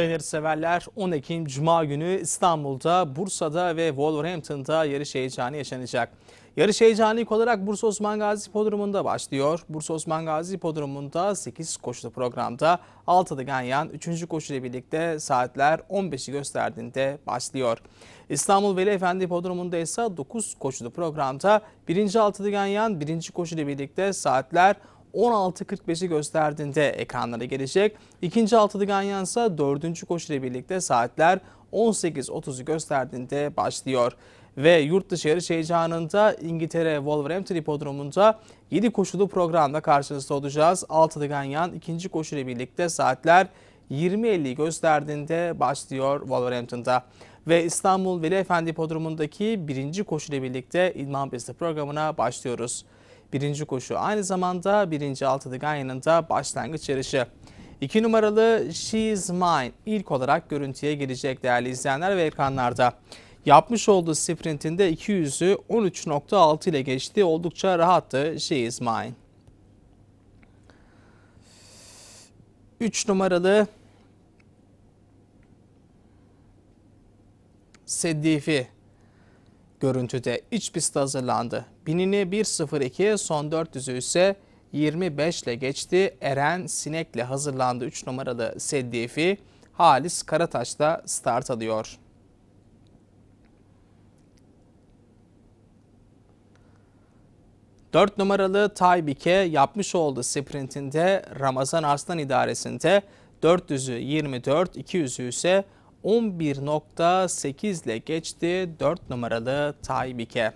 Sayın severler 10 Ekim Cuma günü İstanbul'da, Bursa'da ve Wolverhampton'da yarış heyecanı yaşanacak. Yarış heyecanı ilk olarak Bursa Osman Gazi Podrumu'nda başlıyor. Bursa Osman Gazi Podrumu'nda 8 koşulu programda 6'da Ganyan 3. koşu ile birlikte saatler 15'i gösterdiğinde başlıyor. İstanbul Veli Efendi Podrumu'nda ise 9 koşulu programda 1. 6'da Ganyan 1. koşu ile birlikte saatler 16.45'i gösterdiğinde ekranlara gelecek. İkinci altılı Ganyan ise dördüncü koşu ile birlikte saatler 18.30'u gösterdiğinde başlıyor. Ve yurt dışı yarış heyecanında İngiltere Wolverhampton Hipodromu'nda 7 koşulu programda karşınızda olacağız. Altılı Ganyan ikinci koşu ile birlikte saatler 20.50'yi gösterdiğinde başlıyor Wolverhampton'da. Ve İstanbul Veli Efendi Hipodromu'ndaki birinci koşu ile birlikte İdman Pisti programına başlıyoruz birinci koşu. Aynı zamanda birinci altılı Ganyan'ın da başlangıç yarışı. 2 numaralı She's Mine ilk olarak görüntüye girecek değerli izleyenler ve ekranlarda. Yapmış olduğu sprintinde 200'ü 13.6 ile geçti. Oldukça rahattı She's Mine. 3 numaralı Seddifi görüntüde iç pistte hazırlandı. Binini 1.02 son 400'ü ise 25 ile geçti. Eren Sinek'le hazırlandı 3 numaralı Seddifi. Halis Karataş'ta start alıyor. Dört numaralı Taybike yapmış olduğu sprintinde Ramazan Arslan idaresinde 400'ü 24, 200'ü ise 11.8 ile geçti 4 numaralı Taybike.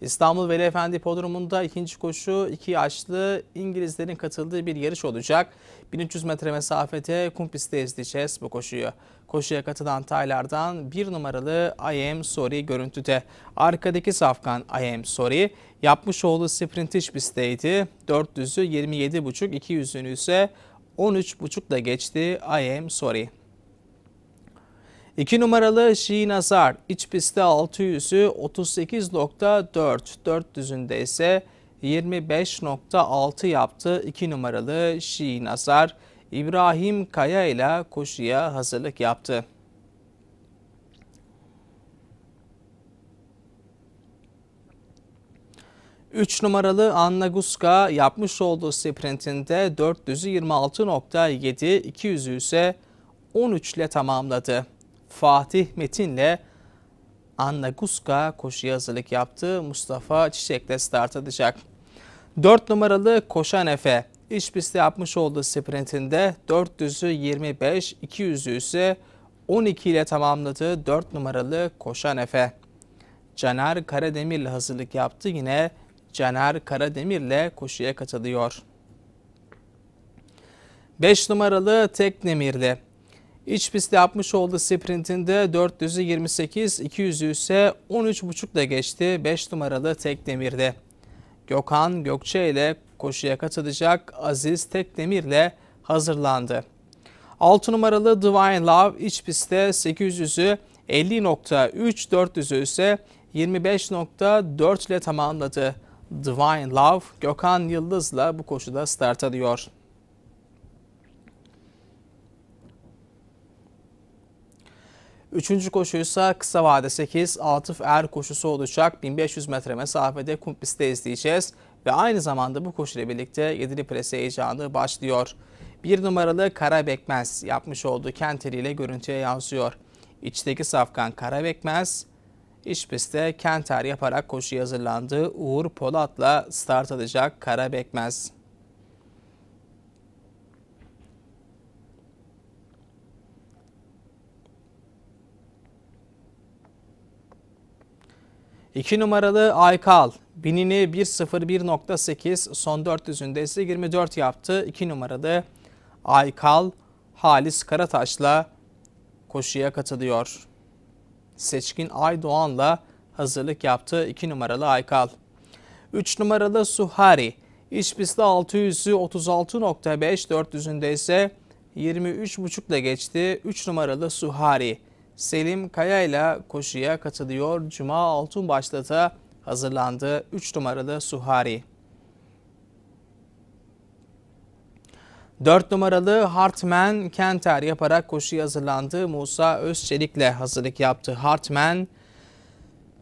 İstanbul Veli Efendi Podrumu'nda ikinci koşu iki yaşlı İngilizlerin katıldığı bir yarış olacak. 1300 metre mesafede kum pistte izleyeceğiz bu koşuyu. Koşuya katılan taylardan bir numaralı I am sorry görüntüde. Arkadaki safkan I am sorry yapmış olduğu sprint iç pistteydi. 400'ü 27.5 200'ünü ise 13.5 da geçti I am sorry. 2 numaralı Şii Nazar iç pistte 600'ü 38.4 400'ünde ise 25.6 yaptı 2 numaralı Şii Nazar. İbrahim Kaya ile koşuya hazırlık yaptı. Üç numaralı Anna Guska yapmış olduğu sprintinde 400'ü 26.7, 200'ü ise 13 ile tamamladı. Fatih Metin'le Anna Guska koşuya hazırlık yaptı. Mustafa Çiçek'le start atacak. 4 numaralı Koşan Efe iç pistte yapmış olduğu sprintinde 400'ü 25, 200'ü ise 12 ile tamamladı 4 numaralı Koşan Efe. Caner Karademir ile hazırlık yaptı. Yine Caner Karademir ile koşuya katılıyor. 5 numaralı Teknemirli İç pistte yapmış olduğu sprintinde 400'ü 28, 200'ü ise 13.5 ile geçti 5 numaralı Tekdemir'de. Gökhan Gökçe ile koşuya katılacak Aziz Tekdemir ile hazırlandı. 6 numaralı Divine Love iç pistte 800'ü 50.3, 400'ü ise 25.4 ile tamamladı. Divine Love Gökhan Yıldız'la bu koşuda start alıyor. Üçüncü koşuysa kısa vade 8 Atıf Er koşusu olacak. 1500 metre mesafede kum pistte izleyeceğiz. Ve aynı zamanda bu koşuyla birlikte yedili prese heyecanı başlıyor. Bir numaralı Kara Bekmez yapmış olduğu kenteri ile görüntüye yansıyor. İçteki safkan Kara Bekmez iç pistte kenter yaparak koşuya hazırlandı. Uğur Polat'la start alacak Kara Bekmez. 2 numaralı Aykal binini 1.01.8 son 400'ünde ise 24 yaptı. 2 numaralı Aykal Halis Karataş'la koşuya katılıyor. Seçkin Aydoğan'la hazırlık yaptı 2 numaralı Aykal. 3 numaralı Suhari iç pistte 600'ü 36.5 400'ünde ise 23.5 ile geçti. 3 numaralı Suhari Selim Kaya ile koşuya katılıyor. Cuma Altunbaş'ta da hazırlandı 3 numaralı Suhari. 4 numaralı Hartman Kenter yaparak koşuya hazırlandı. Musa Özçelik'le hazırlık yaptı. Hartman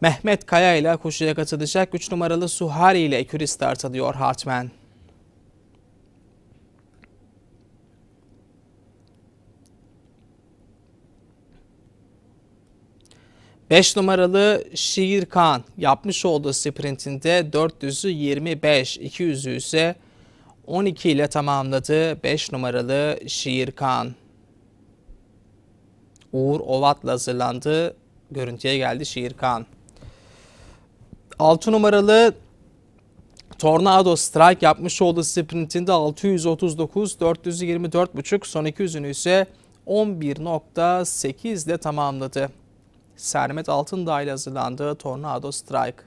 Mehmet Kaya ile koşuya katılacak. 3 numaralı Suhari ile ekürü start alıyor Hartman. 5 numaralı Şiir Khan yapmış olduğu sprintinde 400'ü 25, 200'ü ise 12 ile tamamladı 5 numaralı Şiir Khan. Uğur Ovat'la hazırlandı. Görüntüye geldi Şiir Khan. 6 numaralı Tornado Strike yapmış olduğu sprintinde 639, 424,5 son 200'ünü ise 11.8 ile tamamladı. Sermet Altındağ ile hazırlandığı Tornado Strike.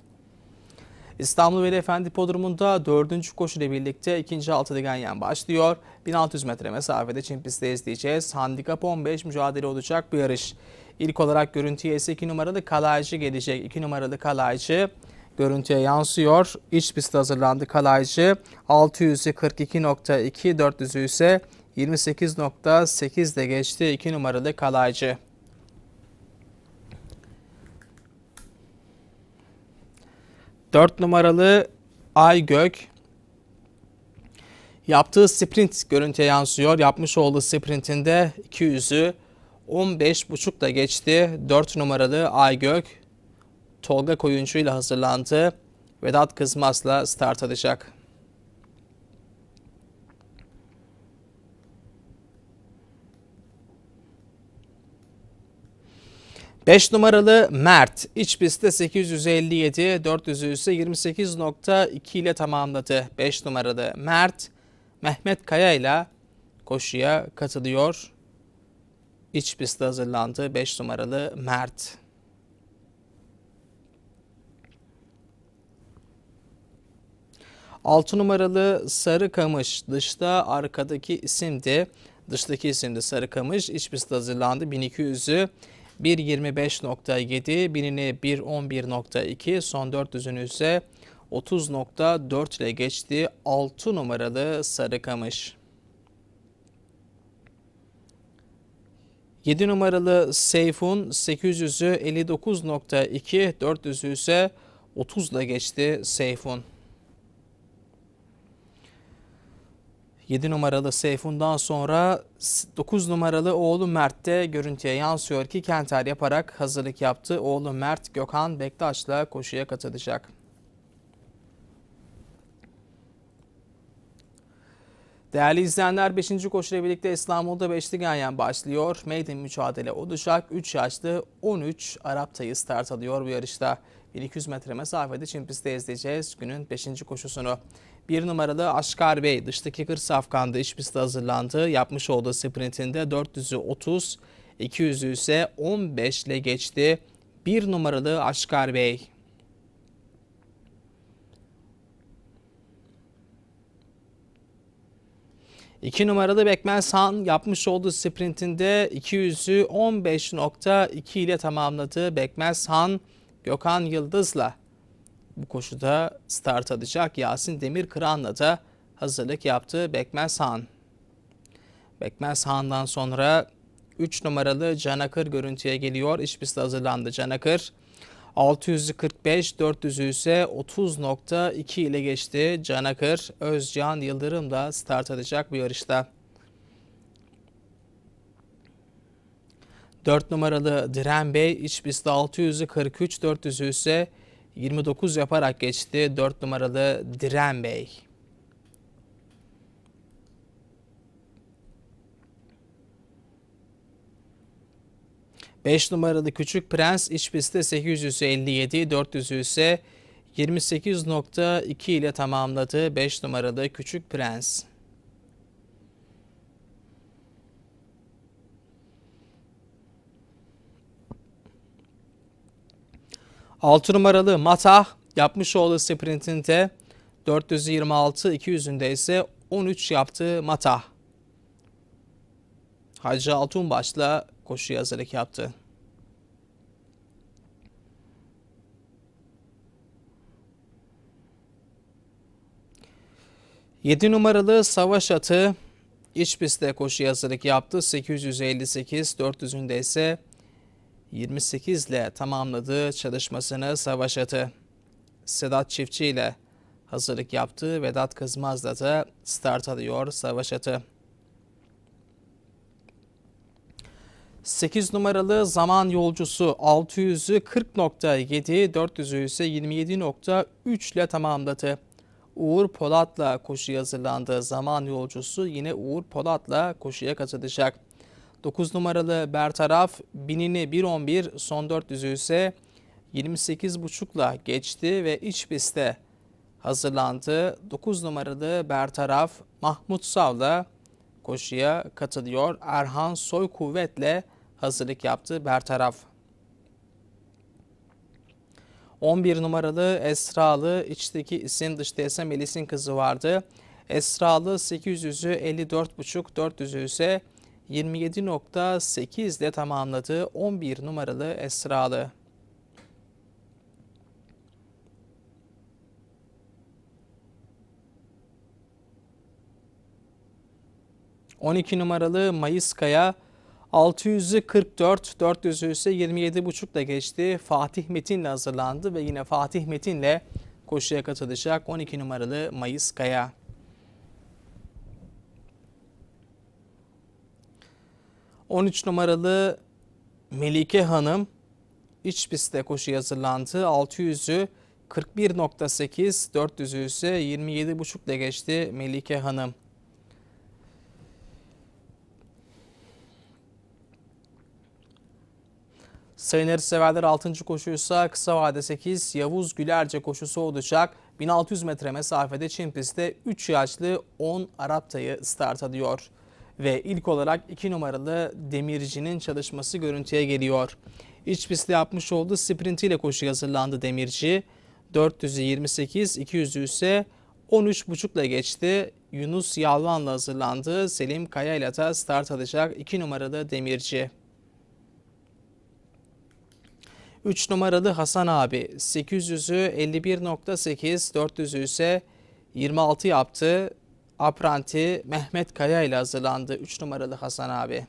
İstanbul Veli Efendi Podrumu'nda dördüncü koşu ile birlikte ikinci altı digenyen başlıyor. 1600 metre mesafede Çin pistte izleyeceğiz. Handikap 15 mücadele olacak bu yarış. İlk olarak görüntüye ise 2 numaralı Kalaycı gelecek. 2 numaralı Kalaycı görüntüye yansıyor. İç pistte hazırlandı Kalaycı. 600'ü 42.2, 400'ü ise 28.8 de geçti 2 numaralı Kalaycı. 4 numaralı Aygök yaptığı sprint görüntüye yansıyor. Yapmış olduğu sprintinde 200'ü 15.5 da geçti. 4 numaralı Aygök Tolga Koyuncu ile hazırlandı. Vedat Kızmaz'la start alacak. 5 numaralı Mert iç pistte 857, 400 ise 28.2 ile tamamladı. 5 numaralı Mert Mehmet Kaya ile koşuya katılıyor. İç pistte hazırlandı 5 numaralı Mert. Altı numaralı Sarı Kamış dışta arkadaki isimdi. Dıştaki isimdi Sarı Kamış. İç pistte hazırlandı 1200'ü 1.25.7, binini 1.11.2, son 400'ünü ise 30.4 ile geçti 6 numaralı Sarıkamış. 7 numaralı Seyfun 800'ü 59.2, 400'ü ise 30 ile geçti Seyfun. 7 numaralı Seyfun'dan sonra 9 numaralı oğlu Mert de görüntüye yansıyor ki Kenter yaparak hazırlık yaptı. Oğlu Mert Gökhan Bektaş'la koşuya katılacak. Değerli izleyenler 5. koşuyla birlikte İstanbul'da 5'li ganyan başlıyor. Maiden mücadele olacak. 3 yaşlı 13 Arap tayı start alıyor bu yarışta. 1200 metre mesafede Çin pistte izleyeceğiz günün 5. koşusunu. Bir numaralı Aşkar Bey dıştaki kır safkanda iç pistte hazırlandı. Yapmış olduğu sprintinde 400'ü 30, 200'ü ise 15 ile geçti. Bir numaralı Aşkar Bey. İki numaralı Bekmen San yapmış olduğu sprintinde 200'ü 15.2 ile tamamladı. Bekmen San Gökhan Yıldız'la bu koşuda start alacak. Yasin Demir Kıran'la da hazırlık yaptı Bekmez Han. Bekmez Han'dan sonra 3 numaralı Canakır görüntüye geliyor. İç pistte hazırlandı Canakır. 645, 400'ü ise 30.2 ile geçti. Canakır, Özcan Yıldırım da start alacak bu yarışta. 4 numaralı Diren Bey iç pistte 600'ü 43, 400'ü ise 29 yaparak geçti 4 numaralı Diren Bey. Beş numaralı Küçük Prens iç pistte 857, 400 ise 28.2 ile tamamladı 5 numaralı Küçük Prens. 6 numaralı Mata yapmış olduğu sprintinde 426 200'ünde ise 13 yaptı Mata. Hacı Altunbaş'la koşu hazırlık yaptı. Yedi numaralı Savaş Atı İç pistte koşu hazırlık yaptı. 858, 400'ünde ise 28 ile tamamladı çalışmasını savaş atı. Sedat Çiftçi ile hazırlık yaptı. Vedat Kızmaz'la da start alıyor savaş atı. 8 numaralı zaman yolcusu 600'ü 40.7, 400'ü ise 27.3 ile tamamladı. Uğur Polat'la koşuya hazırlandı. Zaman yolcusu yine Uğur Polat'la koşuya katılacak. 9 numaralı Bertaraf binini 1.11 son 400'ü ise 28.5'la geçti ve iç pistte hazırlandı. 9 numaralı Bertaraf Mahmut Sav'la koşuya katılıyor. Erhan Soy kuvvetle hazırlık yaptı Bertaraf. 11 numaralı Esralı içteki isim dışta ise Melis'in kızı vardı. Esralı 800'ü 54.5 400'ü ise 27.8 ile tamamladı 11 numaralı Esralı. ...12 numaralı Mayıs Kaya 600'ü 44, 400'ü ise 27,5 ile geçti. Fatih Metin'le hazırlandı ve yine Fatih Metin'le koşuya katılacak 12 numaralı Mayıs Kaya. ...13 numaralı Melike Hanım iç pistte koşuya hazırlandı. 600'ü 41.8, 400'ü ise 27.5 ile geçti Melike Hanım. Sayın severler 6. koşuysa kısa vade 8 Yavuz Gülerce koşusu olacak. 1600 metre mesafede Çin pistte 3 yaşlı 10 Arap tayı start alıyor. Ve ilk olarak 2 numaralı Demirci'nin çalışması görüntüye geliyor. İç pistte yapmış olduğu sprintiyle koşu hazırlandı Demirci. 400'ü 28, 200'ü ise 13.5 ile geçti. Yunus Yalvan'la hazırlandı. Selim Kaya ile de start alacak 2 numaralı Demirci. 3 numaralı Hasan abi 800'ü 51.8, 400'ü ise 26 yaptı. Apranti Mehmet Kaya ile hazırlandı 3 numaralı Hasan abi.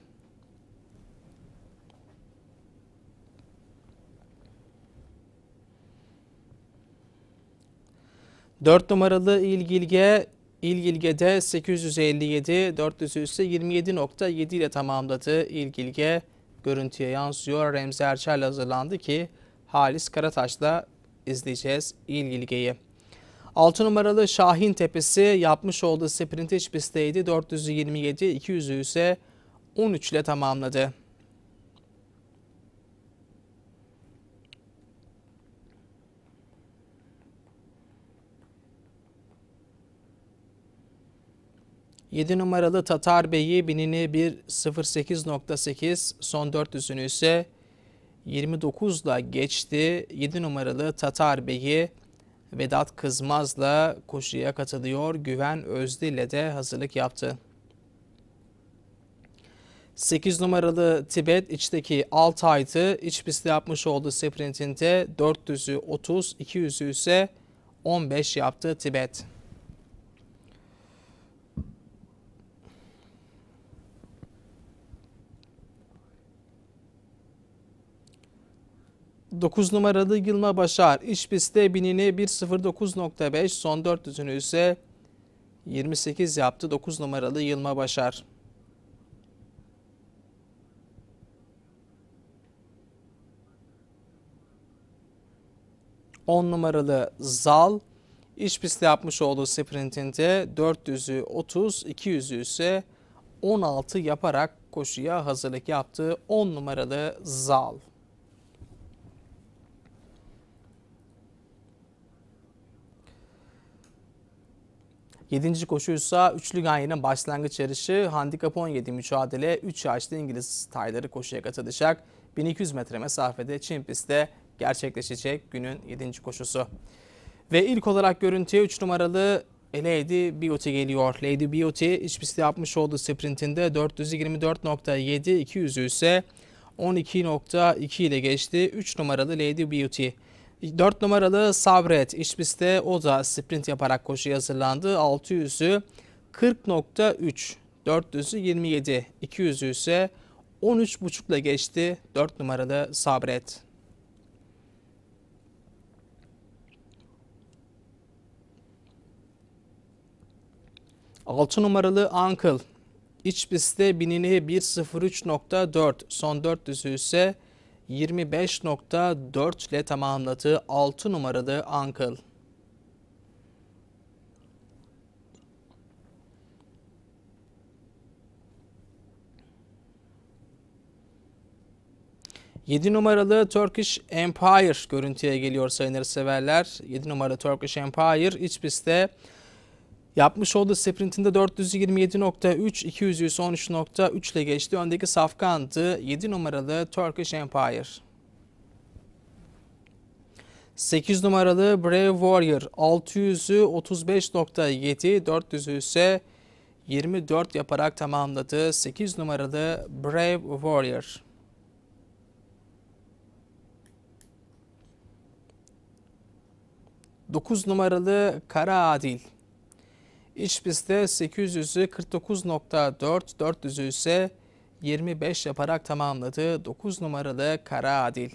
Dört numaralı İlgilge İlgilge'de 857, 400 ise 27.7 ile tamamladı. İlgilge görüntüye yansıyor. Remzi Erçel hazırlandı ki Halis Karataş'la izleyeceğiz İlgilge'yi. 6 numaralı Şahin Tepesi yapmış olduğu sprint iç pistteydi. 427, 200'ü ise 13 ile tamamladı. Yedi numaralı Tatar Bey'i binini 1.08.8 son 400'ünü ise 29'la geçti. 7 numaralı Tatar Bey'i Vedat Kızmaz'la koşuya katılıyor. Güven Özdil ile de hazırlık yaptı. 8 numaralı Tibet içteki Altay'dı. İç pistte yapmış olduğu sprintinde 400'ü 30, 200'ü ise 15 yaptı Tibet. 9 numaralı Yılma Başar iç pistte binini 1.09.5 son 400'ünü ise 28 yaptı 9 numaralı Yılma Başar. On numaralı Zal iç pistte yapmış olduğu sprintinde 400'ü 30, 200'ü ise 16 yaparak koşuya hazırlık yaptı. 10 numaralı Zal. Yedinci koşuysa üçlü ganyenin başlangıç yarışı handikap 17 mücadele 3 yaşlı İngiliz tayları koşuya katılacak. 1200 metre mesafede Çin pistte gerçekleşecek günün 7. koşusu. Ve ilk olarak görüntüye 3 numaralı Lady Beauty geliyor. Lady Beauty iç pistte yapmış olduğu sprintinde 424.7, 200'ü ise 12.2 ile geçti. 3 numaralı Lady Beauty. 4 numaralı Sabret iç pistte o da sprint yaparak koşuya hazırlandı. 600'ü 40.3 400'ü 27, 200'ü ise 13,5 ile geçti 4 numaralı Sabret. Altı numaralı Uncle. İç pistte binini 1.03.4 son 400'ü ise 25.4 ile tamamladı 6 numaralı Uncle. Yedi numaralı Turkish Empire görüntüye geliyor sayın severler. 7 numaralı Turkish Empire iç pistte Yapmış olduğu sprintinde 427.3, 200 13.3 ile geçti. Öndeki Safkan'dı. 7 numaralı Turkish Empire. 8 numaralı Brave Warrior 600'ü 35.7, 400'ü ise 24 yaparak tamamladı. 8 numaralı Brave Warrior. Dokuz numaralı Kara Adil İç pistte 800'ü 49.4, 400'ü ise 25 yaparak tamamladı 9 numaralı Kara Adil.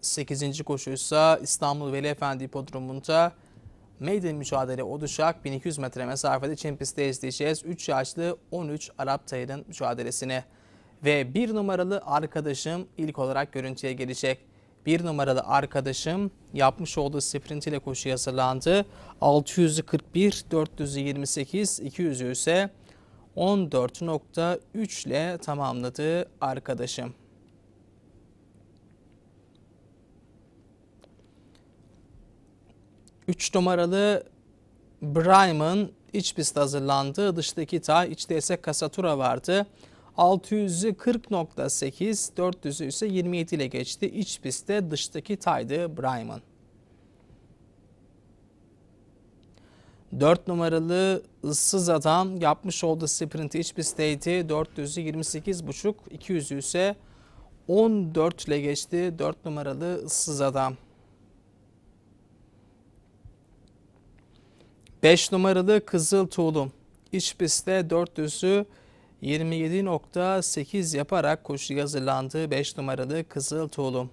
Sekizinci koşuysa İstanbul Veli Efendi Hipodromu'nda Maiden mücadele olacak. 1200 metre mesafede Çin pistte izleyeceğiz. 3 yaşlı 13 Arap tayının mücadelesini ve bir numaralı arkadaşım ilk olarak görüntüye gelecek. Bir numaralı arkadaşım yapmış olduğu sprint ile koşuya hazırlandı. 641, 428, 200 ise 14.3 ile tamamladı arkadaşım. Üç numaralı Brahim'ın iç pist hazırlandı. Dıştaki tay, içte ise Kasatura vardı. 600'ü 40.8, 400'ü ise 27 ile geçti. İç pistte dıştaki taydı Brayman. 4 numaralı ıssız adam yapmış olduğu sprinti iç pistteydi. 400'ü 28.5, 200'ü ise 14 ile geçti. 4 numaralı ıssız adam. 5 numaralı Kızıl Tuğlum. İç pistte 400'ü 27.8 yaparak koşu hazırlandığı 5 numaralı Kızıl Tuğlum.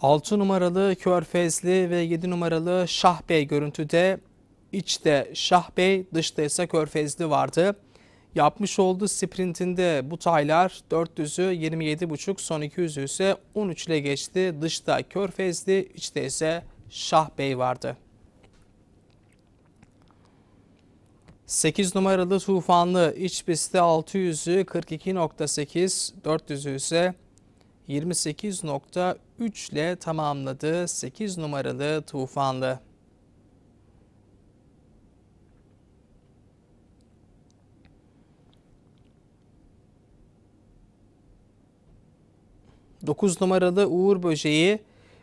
Altı numaralı Körfezli ve 7 numaralı Şahbey görüntüde içte Şahbey dışta ise Körfezli vardı. Yapmış olduğu sprintinde bu taylar 400'ü 27.5 son 200'ü ise 13 ile geçti. Dışta Körfezli içte ise Şahbey vardı. 8 numaralı Tufanlı iç pistte 600'ü 42.8, 400'ü ise 28.3 ile tamamladı 8 numaralı Tufanlı. Dokuz numaralı Uğur Böceği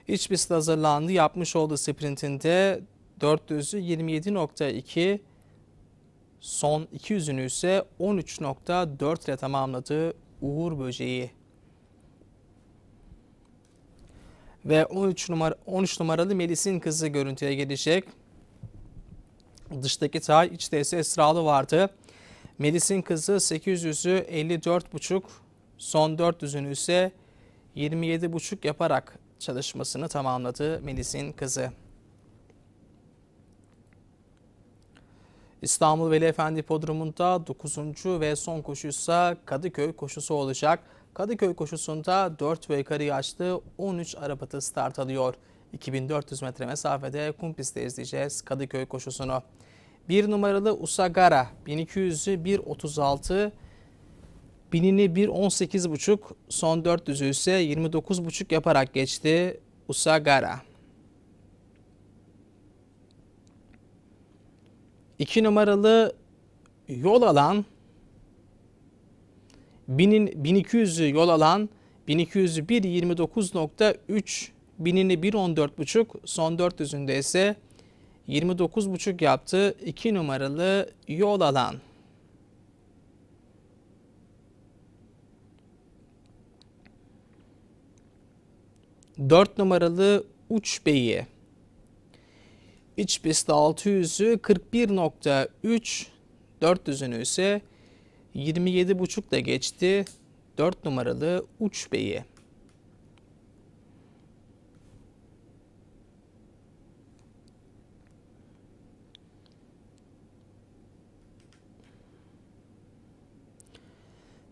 iç pistte hazırlandı. Yapmış olduğu sprintinde 400'ü 27.2 Son 200'ünü ise 13.4 ile tamamladı Uğur Böceği. Ve 13 numara 13 numaralı Melis'in kızı görüntüye gelecek. Dıştaki tay içte ise Esralı vardı. Melis'in kızı 800'ü 54.5 son 400'ünü ise 27.5 yaparak çalışmasını tamamladı Melis'in kızı. İstanbul Veli Efendi Hipodromu'nda 9. ve son koşuysa Kadıköy koşusu olacak. Kadıköy koşusunda 4 ve yukarı yaşlı 13 arabatı start alıyor. 2400 metre mesafede kum pistte izleyeceğiz Kadıköy koşusunu. 1 numaralı Usagara 1200'ü 1.36 binini 1.18.5 son 400'ü ise 29.5 yaparak geçti Usagara. 2 numaralı yol alan 1000'in 1200'ü yol alan 1200'ü 1.29.3 binini 1.14.5 son 400'ünde ise 29.5 yaptı 2 numaralı yol alan. 4 numaralı Uç Beyi. İç pistte 600'ü 41.3, 400'ünü ise 27.5 da geçti. 4 numaralı Uç Beyi.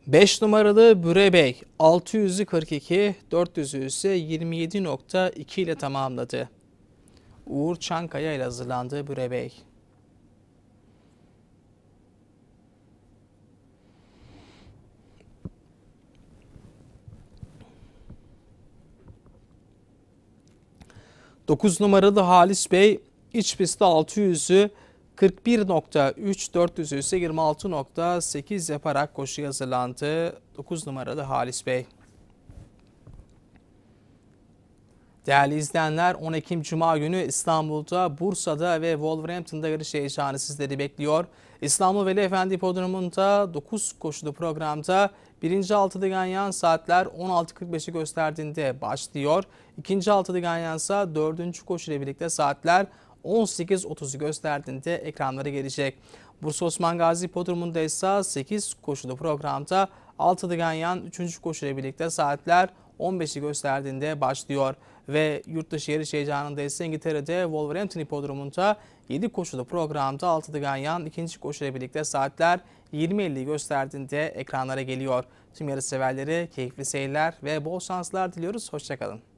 Beş numaralı Bürebey 600'ü 42, 400'ü ise 27.2 ile tamamladı. Uğur Çankaya ile hazırlandığı Bürebey. Dokuz numaralı Halis Bey iç pistte 600'ü 41.3 400'ü ise 26.8 yaparak koşuya hazırlandı. 9 numaralı Halis Bey. Değerli izleyenler 10 Ekim Cuma günü İstanbul'da, Bursa'da ve Wolverhampton'da yarış heyecanı sizleri bekliyor. İstanbul Veli Efendi Podrumunda 9 koşulu programda 1. altılı ganyan saatler 16.45'i gösterdiğinde başlıyor. 2. altılı ganyan ise 4. koşuyla birlikte saatler 18.30'u gösterdiğinde ekranlara gelecek. Bursa Osman Gazi Podrumunda ise 8 koşulu programda altılı ganyan 3. koşuyla birlikte saatler 15'i gösterdiğinde başlıyor ve yurt dışı yarış heyecanında ise İngiltere'de Wolverhampton Hipodromu'nda 7 koşulu programda Altılı Ganyan ikinci koşuyla birlikte saatler 20.50'yi gösterdiğinde ekranlara geliyor. Tüm yarış severleri keyifli seyirler ve bol şanslar diliyoruz. Hoşçakalın.